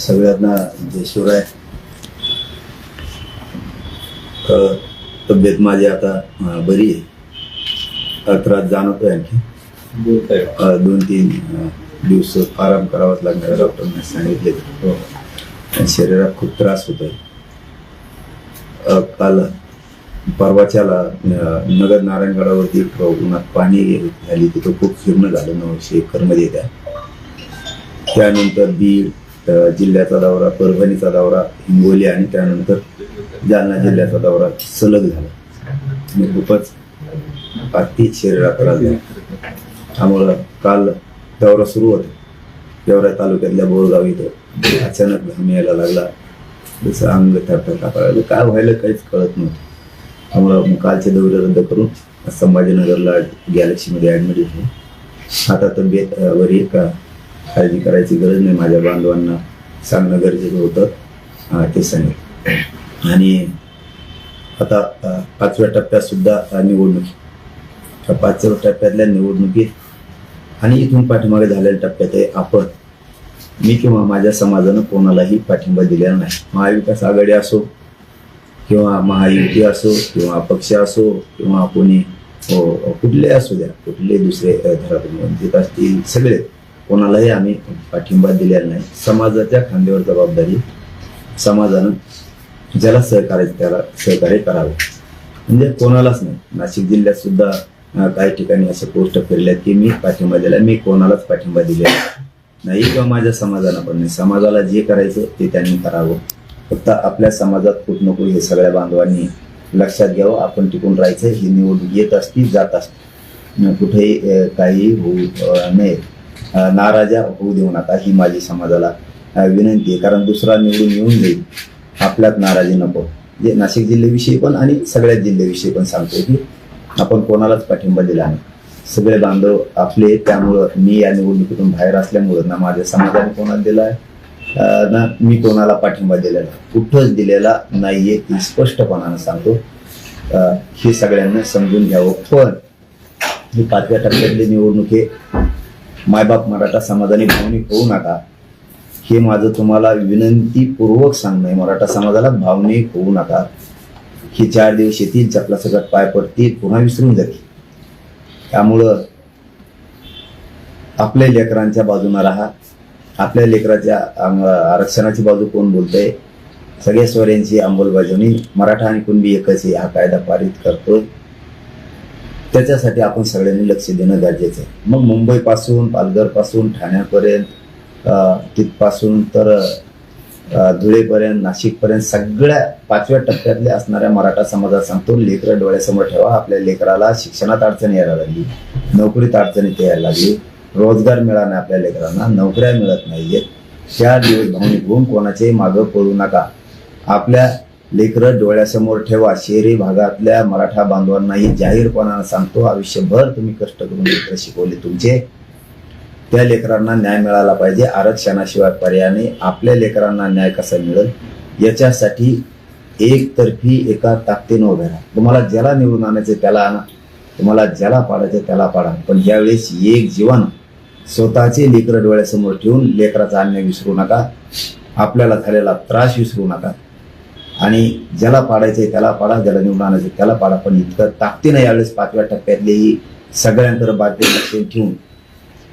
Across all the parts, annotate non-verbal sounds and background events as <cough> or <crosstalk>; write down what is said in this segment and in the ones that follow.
सगळ्यांना जे शिवराय अ, तब्येत माझी आता बरी आहे. त्रास जाणवतोय आणखी. दोन तीन दिवस आराम करावाच लागणार डॉक्टरने सांगितले. आणि शरीरात खूप त्रास होतोय अ, काल परवाच्याला नगर नारायणगडावरती उन्हात पाणी झाली तिथं खूप फिरणं झालं नऊशे एकरमध्ये त्या. त्यानंतर बीड जिल्ह्याचा दौरा परभणीचा दौरा हिंगोली आणि त्यानंतर जालना जिल्ह्याचा दौरा सलग झाला. आणि खूपच अतिच शरीरात त्रास झाला त्यामुळं काल दौरा सुरू होता. गेवराई तालुक्यातल्या बोरगाव इथं अचानक घाम यायला लागला. जसं अंग थरथर कापायला काय व्हायला काहीच कळत नव्हतं. त्यामुळं कालचे दौरे रद्द करून संभाजीनगरला गॅलेक्सीमध्ये ॲडमिट झालो आता तब्येत अ, बरी आहे का? काळजी करायची गरज नाही. माझ्या बांधवांना सांगणं गरजेचं होतं. ते सांगेल. आणि आता पाचव्या टप्प्यातसुद्धा निवडणुकी निवडणूक त्या पाचव्या टप्प्यातल्या निवडणुकीत आणि इथून पाठीमागे झालेल्या टप्प्यात आहे आपण मी किंवा माझ्या समाजानं कोणालाही पाठिंबा दिलेला नाही. महाविकास आघाडी असो किंवा महायुती असो किंवा अपक्ष असो किंवा कोणी हो, कुठले असू द्या कुठले दुसरे अ, धरातून वंचित असतील सगळे. कोणालाही आम्ही पाठिंबा दिलेला नाही. समाजाच्या खांद्यावर जबाबदारी समाजानं ज्याला सहकार्य त्याला सहकार्य करावं. म्हणजे कोणालाच नाही. नाशिक जिल्ह्यात सुद्धा काही ठिकाणी असं पोस्ट फिरल्या की मी पाठिंबा दिला मी कोणालाच पाठिंबा दिलेला नाही. किंवा माझ्या समाजाला पण नाही. समाजाला जे करायचं ते त्यांनी करावं. फक्त आपल्या समाजात खूप नको हे सगळ्या बांधवांनी लक्षात घ्यावं. आपण टिकून राहायचं ही निवडणूक येत असती जात असते. कुठेही काही होऊ नये. नाराजा होऊ देऊ नका ही माझी समाजाला विनंती आहे. कारण दुसरा निवडून येऊन जाईल. आपल्यात नाराजी नको. जे नाशिक जिल्ह्याविषयी पण आणि सगळ्याच जिल्ह्याविषयी पण सांगतो की आपण कोणालाच पाठिंबा दिला नाही. सगळे बांधव आपले त्यामुळं मी या निवडणुकीतून बाहेर असल्यामुळं ना माझ्या समाजाने कोणाला दिला आहे ना मी कोणाला पाठिंबा दिलेला कुठंच दिलेला नाहीये ती स्पष्टपणानं सांगतो. हे सगळ्यांना समजून घ्यावं. पण ही पाचव्या टप्प्यातली निवडणूक हे मायबाप मराठा समाजाने भावनिक होऊ नका. हे माझं तुम्हाला विनंतीपूर्वक सांगणं आहे. मराठा समाजाला भावनिक होऊ नका. हे चार दिवस येतील चपला सगळ्यात पाय पडतील पुन्हा विसरून जातील त्यामुळं आपल्या लेकरांच्या बाजूनं राहा. आपल्या लेकराच्या आरक्षणाची बाजू कोण बोलतंय? सगळ्या स्वर्यांची अंमलबजावणी मराठा आणि कुणबी एकच हा कायदा पारित करतोय. त्याच्यासाठी आपण सगळ्यांनी लक्ष देणं गरजेचं आहे. मग मुंबईपासून पालघरपासून ठाण्यापर्यंत तिथपासून तर धुळेपर्यंत नाशिकपर्यंत सगळ्या पाचव्या टप्प्यातले असणाऱ्या मराठा समाजात सांगतो लेकरं डोळ्यासमोर ठेवा. आपल्या लेकराला शिक्षणात अडचण यायला लागली नोकरीत अडचणीत यायला लागली रोजगार मिळाला नाही आपल्या लेकरांना नोकऱ्या मिळत नाहीयेत. चार दिवस भावनिक होऊन कोणाच्याही मागं पळू नका. आपल्या लेकरं डोळ्यासमोर ठेवा शहरी भागातल्या मराठा बांधवांनाही जाहीरपणानं सांगतो आयुष्यभर तुम्ही कष्ट करून लेकरं शिकवले तुमचे. त्या लेकरांना न्याय मिळाला पाहिजे आरक्षणाशिवाय पर्यायाने आपल्या लेकरांना न्याय कसा मिळेल? याच्यासाठी एकतर्फी एका ताकदीनं उभे राहा. तुम्हाला ज्याला निवडून आणायचे त्याला आणा. तुम्हाला ज्याला पाडायचे त्याला पाडा. पण यावेळेस एक जीवन स्वतःचे लेकरं डोळ्यासमोर ठेवून लेकराचा अन्याय विसरू नका. आपल्याला झालेला त्रास विसरू नका. आणि ज्याला पाडायचे त्याला पाडा ज्याला निवडून आणायचं त्याला पाडा. पण इतकं ताकदीनं यावेळेस पाचव्या टप्प्यातलेही सगळ्यांकडे बाध्य लक्ष ठेवून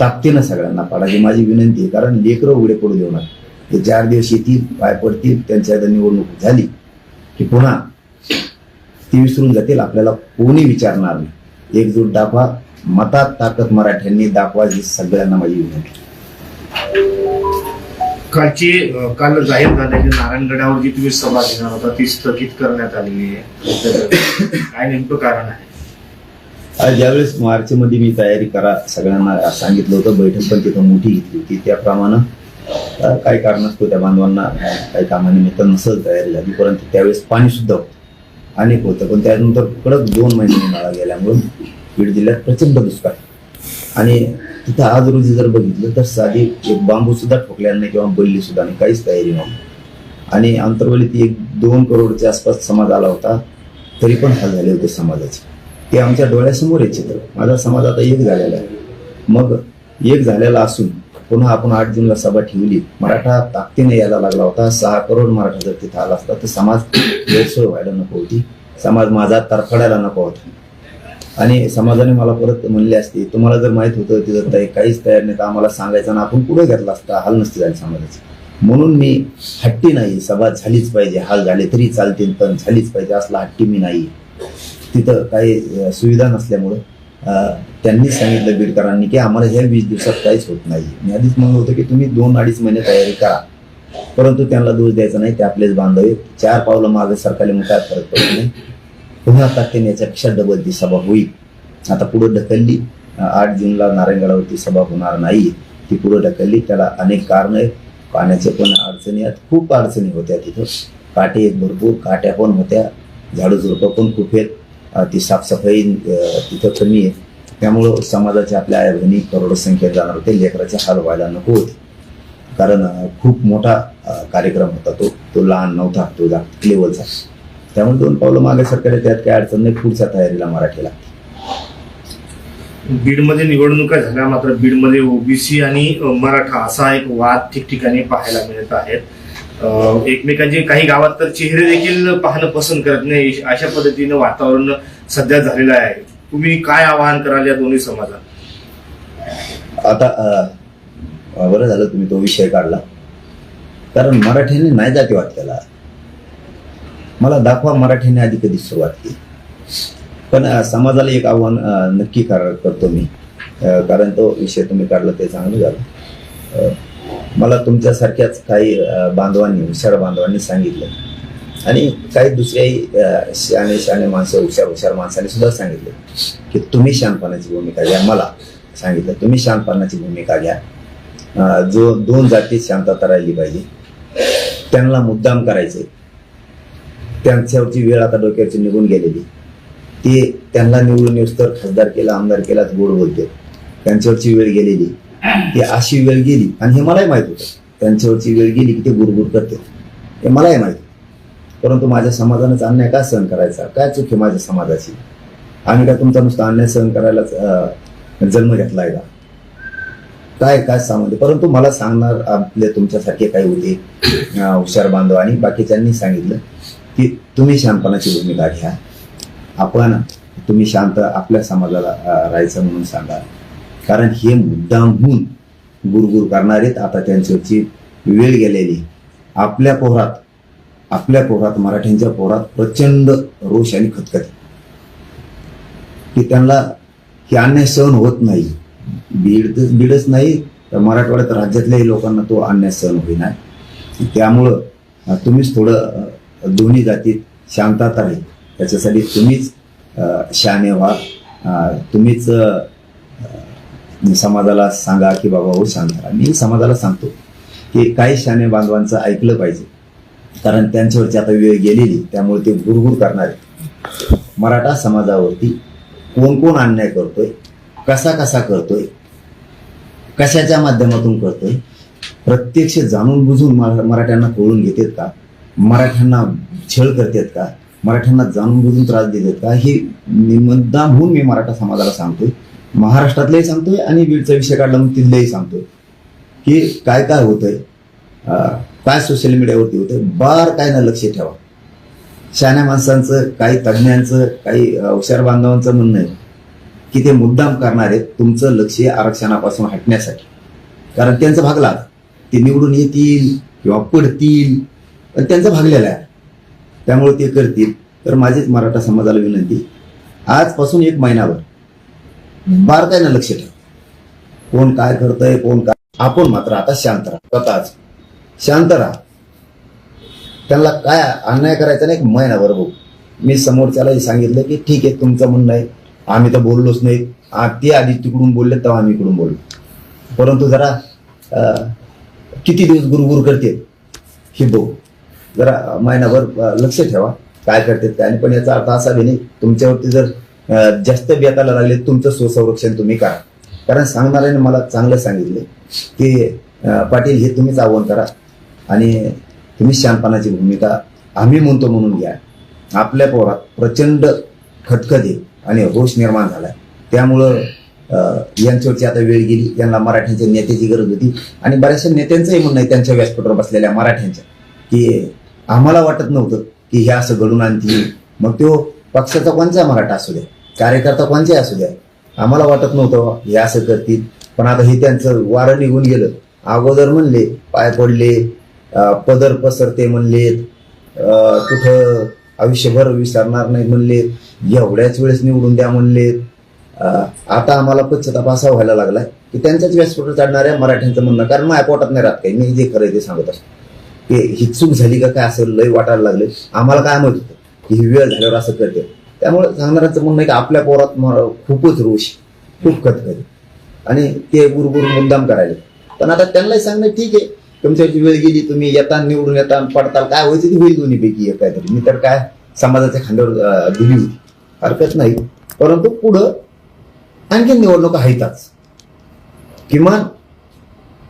ताकदीनं सगळ्यांना पाडा ही माझी विनंती आहे. कारण लेकरं उघडे पडू देऊ नका. ते चार दिवस येतील पाय पडतील त्यांच्या आता निवडणूक झाली की पुन्हा ती विसरून जातील. आपल्याला कोणी विचारणार नाही. एकजूट दाखवा. मतात ताकद मराठ्यांनी दाखवा ही सगळ्यांना माझी विनंती कालची काल जाहीर झालेली नारायणगडावर जी तुम्ही सभा घेणार होता ती स्थगित करण्यात आलेली आहे. काय नेमकं कारण आहे? ज्यावेळेस मार्चमध्ये मी तयारी करा सगळ्यांना सांगितलं होतं बैठक पण तिथं मोठी घेतली होती त्याप्रमाणे काही कारणास्तव त्या बांधवांना काही कामानिमित्त नसल तयारी झाली परंतु त्यावेळेस पाणी सुद्धा होतं अनेक होतं. पण त्यानंतर कडक दोन महिने उन्हाळा गेल्यामुळं बीड जिल्ह्यात प्रचंड दुष्काळ. आणि तिथं आज रोजी जर बघितलं तर साधी एक बांबू सुद्धा ठोकल्या नाही किंवा बोलली सुद्धा नाही काहीच तयारी नव्हती. आणि आंतरवलीत एक दोन करोडच्या आसपास समाज आला होता तरी पण हाल झाले होते समाजाचे. ते आमच्या डोळ्यासमोर आहे चित्र. माझा समाज आता एक झालेला आहे. मग एक झालेला असून पुन्हा आपण आठ जूनला सभा ठेवली. मराठा ताकदीने यायला लागला होता. सहा करोड मराठा जर तिथं आला असता तर समाज <coughs> गैरसोय व्हायला नको होती. समाज माझा तरफडायला नको होता. आणि समाजाने मला परत म्हणले असते तुम्हाला जर माहीत होतं तिथं ताई काहीच तयार नाही तर आम्हाला सांगायचं ना आपण पुढे घेतला असता हाल नसते झाले समाजाचे. म्हणून मी हट्टी नाही सभा झालीच पाहिजे हाल झाले तरी चालतील पण झालीच पाहिजे असला हट्टी मी नाही. तिथं काही सुविधा नसल्यामुळं त्यांनी सांगितलं बीडकरांनी की आम्हाला ह्या वीस दिवसात काहीच होत नाही. मी आधीच म्हणलं होतं की तुम्ही दोन अडीच महिने तयारी करा. परंतु त्यांना दोष द्यायचा नाही ते आपलेच बांधव चार पावलं मागे सरकारले मग काय फरक पडत नाही पुन्हा ताकदीने याच्यापेक्षा डबल ती सभा होईल. आता पुढे ढकलली आठ जूनला नारायणगडावरती सभा होणार नाही. ती पुढे ढकलली त्याला अनेक कारण आहेत. पाण्याचे पण अडचणी आहेत. खूप अडचणी होत्या तिथं. काटे भरपूर काट्या पण होत्या. झाडू झुडपं पण खूप आहेत. ती साफसफाई तिथं कमी आहे. त्यामुळं समाजाच्या आपल्या आई बहिणी करोडो संख्येत जाणार होते. लेकराचे हाल व्हायला नको होते. कारण खूप मोठा कार्यक्रम होता तो. तो लहान नव्हता. तो जागतिक लेवलचा त्यामुळे दोन पावलं मागे सरकार त्यात काय अडचण नाही पुढच्या तयारीला मराठीला. बीडमध्ये निवडणुका झाल्या मात्र बीडमध्ये ओबीसी आणि मराठा असा एक वाद ठिकठिकाणी पाहायला मिळत आहेत एकमेकांचे काही गावात तर चेहरे देखील पाहणं पसंत करत नाही. अशा पद्धतीनं वातावरण सध्या झालेलं आहे. तुम्ही काय आवाहन कराल या दोन्ही समाजात? आता बरं झालं तुम्ही तो विषय काढला. कारण मराठ्याने नाही जातीवाद केला. मला दाखवा मराठीने आधी कधी सुरुवात केली. पण समाजाला एक आव्हान नक्की करतो मी. कारण तो विषय तुम्ही काढला ते चांगलं झालं. मला तुमच्यासारख्याच काही बांधवांनी हुशार बांधवांनी सांगितलं. आणि काही दुसऱ्याही शहाणे शहाणे माणसं हुशार हुशार माणसाने सुद्धा सांगितलं की तुम्ही शांतपणाची भूमिका घ्या. मला सांगितलं तुम्ही शांतपणाची भूमिका घ्या. जो दोन जातीत शांतता राहिली पाहिजे त्यांना मुद्दाम करायचे त्यांच्यावरची वेळ आता डोक्यावरची निघून गेलेली. ते त्यांना निवडून येऊस तर खासदार केला आमदार केलाच गोड बोलते. त्यांच्यावरची वेळ गेलेली. ती अशी वेळ गेली आणि हे मलाही माहीत होतं. त्यांच्यावरची वेळ गेली की ते गुरगुर करते. हे मलाही माहीत परंतु माझ्या समाजानेच अन्याय का सहन करायचा? काय चूक आहे माझ्या समाजाची? आम्ही काय तुमचा नुसता अन्याय सहन करायलाच जन्म जन्म घेतलाय का? काय काय सांगते? परंतु मला सांगणार आपले तुमच्यासारखे काही होते हुशार बांधव आणि बाकीच्यांनी सांगितलं. की तुम्ही शांतपणाची भूमिका घ्या. आपण तुम्ही शांत आपल्या समाजाला राहायचं म्हणून सांगा. कारण हे मुद्दामहून गुरगुर करणारेत आता त्यांच्यावरची वेळ गेलेली. आपल्या पोहरात आपल्या पोहरात मराठ्यांच्या पोहरात प्रचंड रोष आणि खतखत. की त्यांना हे अन्याय सहन होत नाही. बीड बीडच नाही तर मराठवाड्यात राज्यातल्याही लोकांना तो अन्याय सहन होईना. त्यामुळं तुम्हीच थोडं दोन्ही जातीत शांतता आहे त्याच्यासाठी तुम्हीच शहाणे व्हा. तुम्हीच समाजाला सांगा की बाबा हो शांत राहा. मी समाजाला सांगतो की काही शहाणे बांधवांचं ऐकलं पाहिजे. कारण त्यांच्यावरची आता वेळ गेलेली त्यामुळे ते गुरगुर करणार. आहेत. मराठा समाजावरती कोण कोण अन्याय करतोय कसा कसा करतोय कशाच्या माध्यमातून करतोय प्रत्यक्ष जाणून बुजून मरा- मराठ्यांना कळून घेतात का? मराठ्यांना छळ करतात का? मराठ्यांना जाणून बुजून त्रास देतात का? हे मी मुद्दाम होऊन मी मराठा समाजाला सांगतोय. महाराष्ट्रातलंही सांगतोय आणि बीडचा विषय काढला मग तिथलंही सांगतोय. की काय काय होतंय काय सोशल मीडियावरती होतंय बार काय ना लक्ष ठेवा. शहाण्या माणसांचं काही तज्ज्ञांचं काही हुशार बांधवांचं म्हणणं आहे की ते मुद्दाम करणार आहेत तुमचं लक्ष आरक्षणापासून हटण्यासाठी. कारण त्यांचं भागला ते निवडून येतील किंवा पडतील. पण त्यांचं भागलेला आहे. त्यामुळे ते करतील. तर माझीच मराठा समाजाला विनंती आजपासून एक महिनाभर बारकाईनं लक्ष ठेवा. कोण काय करतंय कोण काय आपण मात्र आता शांत राहा. स्वतःच शांत राहा. त्यांना काय अन्याय करायचा नाही एक महिनाभर बघू. मी समोरच्यालाही सांगितलं की ठीक आहे तुमचं म्हणणं आहे. आम्ही तर बोललोच नाही. आ- ते आधी तिकडून बोलले तेव्हा आम्ही इकडून बोललो. परंतु जरा किती दिवस गुरगुर करते हे बघू. जरा महिनाभर लक्ष ठेवा. काय करतात काय पण याचा अर्थ असा बी नाही तुमच्यावरती जर जास्त बेताला लागले तुमचं स्वसंरक्षण तुम्ही करा. कारण सांगणाऱ्याने मला चांगलं सांगितले की पाटील हे तुम्हीच आव्हान करा. आणि तुम्ही शांतपणाची भूमिका आम्ही म्हणतो म्हणून घ्या. आपल्या पोरात प्रचंड खटखदे आणि रोष निर्माण झाला त्यामुळं यांच्यावरची आता वेळ गेली यांना मराठ्यांच्या नेत्याची गरज होती. आणि बऱ्याचशा नेत्यांचंही म्हणणं आहे त्यांच्या व्यासपीठावर बसलेल्या मराठ्यांच्या की आम्हाला वाटत नव्हतं की हे असं घडून आणतील. मग तो पक्षाचा कोणचा मराठा असू द्या कार्यकर्ता कोणचे असू द्या आम्हाला वाटत नव्हतं हे असं करतील. पण आता हे त्यांचं वारं निघून गेलं. अगोदर म्हणले पाय पडले पदर पसरते म्हणलेत कुठं आयुष्यभर विसरणार नाही म्हणले एवढ्याच वेळेस निवडून द्या म्हणलेत. आता आम्हाला पश्चाताप असा व्हायला लागलाय की त्यांच्याच व्यासपीठावर चढणाऱ्या मराठ्यांचं म्हणणं कारण माझ्या पोटात नाही राहत काही मी जे खरं ते सांगत असतो. हे ही चूक झाली का काय असं लय वाटायला लागले. आम्हाला काय माहीत होतं? की ही वेळ झाल्यावर असं करते. त्यामुळे सांगणाराचं म्हणणं की आपल्या पोरात म- खूपच रोष खूप कधी आणि ते गुरुगुरु मुद्दाम करायले पण आता त्यांनाही सांगणं ठीक आहे. तुमच्याची वेळ गेली तुम्ही येता निवडून येता पडताल काय व्हायचं ती होईल दोन्हीपैकी एक काहीतरी मी तर काय समाजाच्या खांद्यावर दिली होती. हरकत नाही. परंतु पुढं आणखी निवडणुका आहेतच. किमान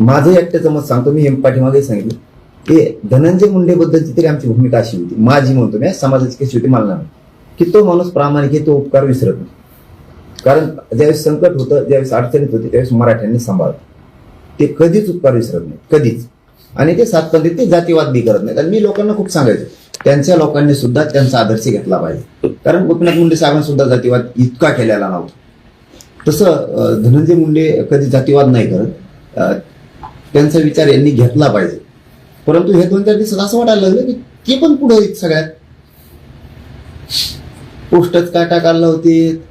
माझं एकट्याचं मत सांगतो. मी हे पाठीमागे सांगितलं. की धनंजय मुंडेबद्दलची तरी आमची भूमिका अशी होती. माझी म्हणतो मी समाजाची कशी होती मला नाही की तो माणूस प्रामाणिक आहे तो उपकार विसरत नाही. कारण ज्यावेळेस संकट होतं ज्यावेळेस अडचणीत होती त्यावेळेस मराठ्यांनी सांभाळत ते कधीच उपकार विसरत नाही कधीच. आणि ते सातपंथी ते जातीवाद बी करत नाहीत. आणि मी लोकांना खूप सांगायचो त्यांच्या लोकांनी सुद्धा त्यांचा आदर्श घेतला पाहिजे. कारण गोपीनाथ मुंडे साहेबांनी सुद्धा जातीवाद इतका केलेला नव्हता. तसं धनंजय मुंडे कधी जातीवाद नाही करत. त्यांचा विचार यांनी घेतला पाहिजे. परंतु हे दोन चार दिवसात असं वाटायला लागलं की ते पण पुढे सगळ्यात पोस्टच काय टाकायला होते?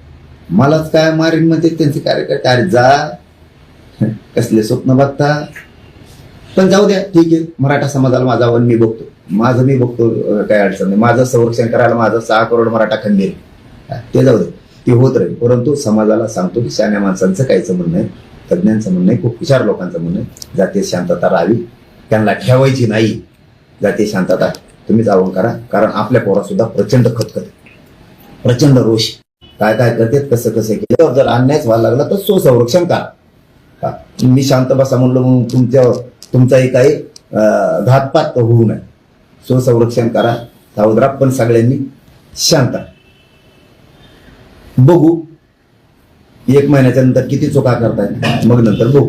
मलाच काय मारीन म्हणते त्यांचे कार्यकर्ते अरे जा. कसले स्वप्न बघता. पण जाऊ द्या ठीक आहे. मराठा समाजाला माझा वन मी बघतो. माझं मी बघतो काय अडचण नाही. माझं संरक्षण करायला माझं सहा करोड मराठा खंडेल. ते जाऊ दे. ते होत राहील. परंतु समाजाला सांगतो की शान्या माणसांचं काहीचं म्हणणं आहे तज्ज्ञांचं म्हणणं आहे खूप हुशार लोकांचं म्हणणं आहे जातीय शांतता राहावी. त्यांना ठेवायची नाही. जाते शांतता. तुम्ही जाऊन करा. कारण आपल्या पोरात सुद्धा प्रचंड खतखत. प्रचंड रोष. काय काय करतात कसं कसं केलं? जर अन्यायच व्हायला लागला तर स्वसंरक्षण करा. मी शांत बसा म्हणलो म्हणून तुमच्या तुमचाही काही घातपात होऊ नये. स्वसंरक्षण करा. सावधरा पण सगळ्यांनी शांत बघू. एक महिन्याच्या नंतर किती चुका करतायत मग नंतर बघू.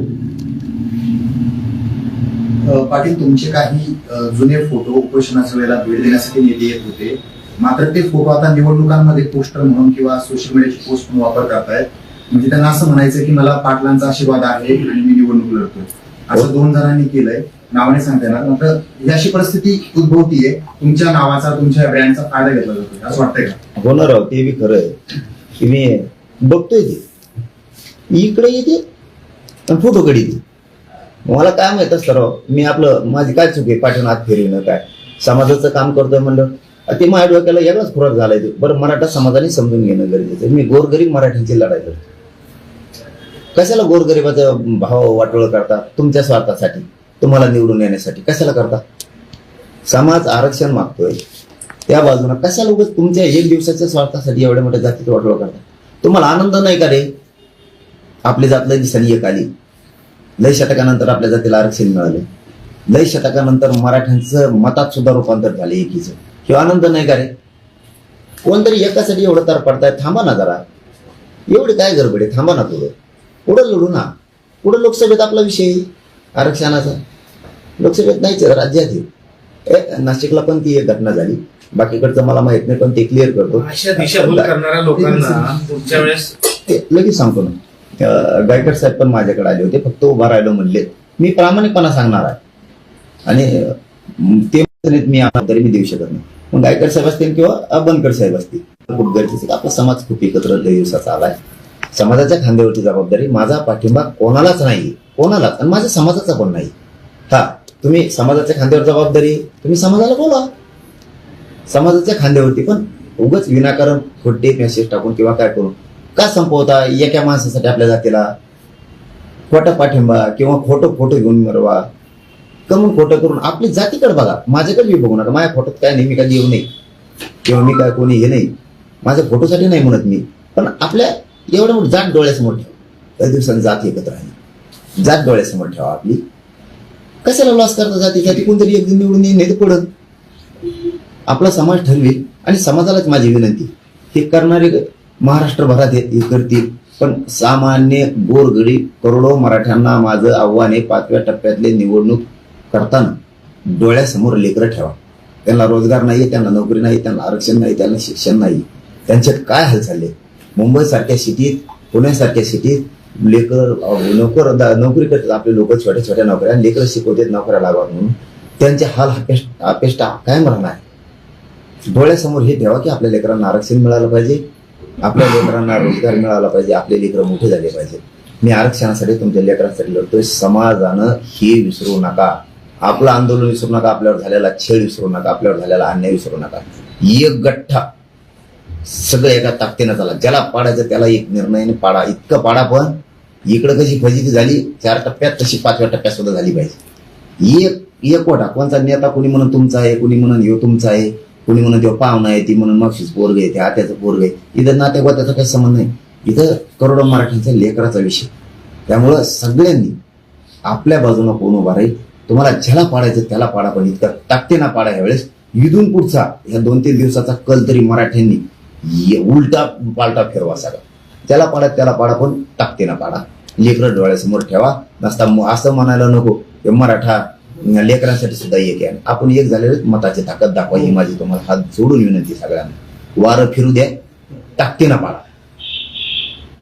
पाटील तुमचे काही जुने फोटो उपोषणाच्या वेळेला भेट देण्यासाठी नेते येत होते. मात्र ते फोटो आता निवडणुकांमध्ये पोस्टर म्हणून किंवा सोशल मीडियाची पोस्ट म्हणून वापर करतायत. म्हणजे त्यांना असं म्हणायचं की मला पाटलांचा आशीर्वाद आहे आणि मी निवडणूक लढतोय. असं दोन जणांनी केलंय. नावाने सांगता येणार मात्र ही अशी परिस्थिती उद्भवतीये. तुमच्या नावाचा तुमच्या ब्रँडचा फायदा घेतला जातो असं वाटतंय का? होणार आहोत. ते बी खरं आहे. की मी बघतोय ते. इकडे येते आणि फोटो येते मला काय माहीत असतं राव मी आपलं माझी काय चूक आहे? पाठवून हात फिरवणं काय? समाजाचं काम करतोय म्हणलं. ते माझ्या डोक्याला वेगळाच खुराक झालाय बरं मराठा समाजाने समजून घेणं गरजेचं आहे. मी गोरगरीब मराठ्यांची लढाई करतो. कशाला गोरगरिबाचा भाव वाटोळ करता? तुमच्या स्वार्थासाठी तुम्हाला निवडून येण्यासाठी. कशाला करता? समाज आरक्षण मागतोय. त्या बाजूला कशाला उगाच तुमच्या एक दिवसाच्या स्वार्थासाठी एवढ्या मोठ्या जातीत वाटोळ करता? तुम्हाला आनंद नाही का रे? आपली जात लय दिसानी एक आली. लय शतकानंतर आपल्या जातीला आरक्षण मिळालं. लय शतकानंतर मराठ्यांचं मतात सुद्धा रूपांतर झालं एकीचं. किंवा आनंद नाही का रे? कोणतरी एकासाठी एवढं तर पडताय थांबा ना जरा. एवढी काय गडबड आहे? थांबा ना थोडं पुढं लढू ना. पुढं लोकसभेत आपला विषय आरक्षणाचा. लोकसभेत नाहीच राज्यात. ए, नाशिकला पण ती एक घटना झाली. बाकीकडचं मला माहीत नाही पण ते क्लिअर करतो. अशा दिशाभूल करणाऱ्या लोकांना पुढच्या वेळेस ते लगेच सांगतो ना. गायकर साहेब पण माझ्याकडे आले होते फक्त उभा राहिलो म्हणले. मी प्रामाणिकपणा सांगणार आहे. आणि ते मी तरी मी देऊ शकत नाही. मग गायकर साहेब असतील किंवा बनकर साहेब असतील खूप गरजेचं आपला समाज खूप एकत्र दिवसाचा आलाय समाजाच्या खांद्यावरची जबाबदारी माझा पाठिंबा कोणालाच नाही कोणालाच. आणि माझ्या समाजाचा पण नाही. हा तुम्ही समाजाच्या खांद्यावर जबाबदारी तुम्ही समाजाला बोला. समाजाच्या खांद्यावरती पण उगाच विनाकारण खोटे मेसेज टाकून किंवा काय करून का संपवता? एका माणसासाठी आपल्या जातीला खोटा पाठिंबा किंवा खोटं फोटो घेऊन मिरवा? कमून खोटं करून आपली जातीकडे बघा. माझ्याकडे बी बघू नका. माझ्या फोटोत काय नाही मी काय येऊ नये. किंवा मी काय कोणी हे नाही. माझ्या फोटोसाठी नाही म्हणत मी. पण आपल्या एवढ्या मोठं जात डोळ्यासमोर ठेवा. काही दिवसांनी जात एकत्र आहे. जात डोळ्यासमोर ठेवा आपली. कशाला लॉस करता जाती? जाती कोणतरी एक दिन निवडून येईल नाही तर पडत आपला समाज ठरवेल आणि समाजालाच माझी विनंती. हे करणारे महाराष्ट्रभरात हे करतील. पण सामान्य गोरगडी करोडो मराठ्यांना माझं आव्हान हे पाचव्या टप्प्यातले निवडणूक करताना डोळ्यासमोर लेकरं ठेवा. त्यांना रोजगार नाही त्यांना नोकरी नाही त्यांना आरक्षण नाही त्यांना शिक्षण नाही. त्यांच्यात काय हाल चालले? मुंबईसारख्या सिटीत पुण्यासारख्या सिटीत लेकर नोकर दा- नोकरी करतात आपले लोक छोट्या छोट्या नोकऱ्या लेकरं शिकवतात नोकऱ्या लागावं म्हणून. त्यांचे हाल अपेष्ट अपेष्टा कायम राहणार. डोळ्यासमोर हे ठेवा की आपल्या लेकरांना आरक्षण मिळालं पाहिजे. आपल्या लेकरांना रोजगार मिळाला पाहिजे आपले लेकरं मोठे झाले पाहिजे. मी आरक्षणासाठी तुमच्या लेकरांसाठी लढतोय. समाजानं हे विसरू नका. आपलं आंदोलन विसरू नका आपल्यावर झालेला छेड विसरू नका आपल्यावर झालेला अन्याय विसरू नका. एक गठ्ठा सगळं एका ताकदीनं झाला. ज्याला पाडायचं त्याला एक निर्णयाने पाडा. इतकं पाडा पण इकडं कशी फजिती झाली चार टप्प्यात तशी पाचव्या टप्प्यात सुद्धा झाली पाहिजे. एक एक वटा. कोणचा नेता कुणी म्हणून तुमचा आहे कुणी म्हणून ह्यो तुमचा आहे? कोणी म्हणून तेव्हा पाहुणा आहे ती म्हणून मागशीच पोरग आहे ते आत्याचं पोरग आहे इथं नातेवात्याचा काही संबंध नाही. इथं करोडो मराठ्यांचा लेकराचा विषय. त्यामुळं सगळ्यांनी आपल्या बाजूनं कोण उभा राहील तुम्हाला ज्याला पाडायचं त्याला पाडा पण इतका ना पाडा यावेळेस. इथून पुढचा ह्या दोन तीन दिवसाचा कल तरी मराठ्यांनी ये- उलटा पालटा फिरवा सगळा. त्याला पाडा त्याला पाडा पण टाकते ना पाडा. लेकरं डोळ्यासमोर ठेवा. नसता असं म्हणायला नको की मराठा लेकरांसाठी सुद्धा एक आहे. आपण एक झालेलं मताची ताकद दाखवा ही माझी तुम्हाला हात जोडून विनंती सगळ्यांना. वारं फिरू द्या टाकते ना पाळा.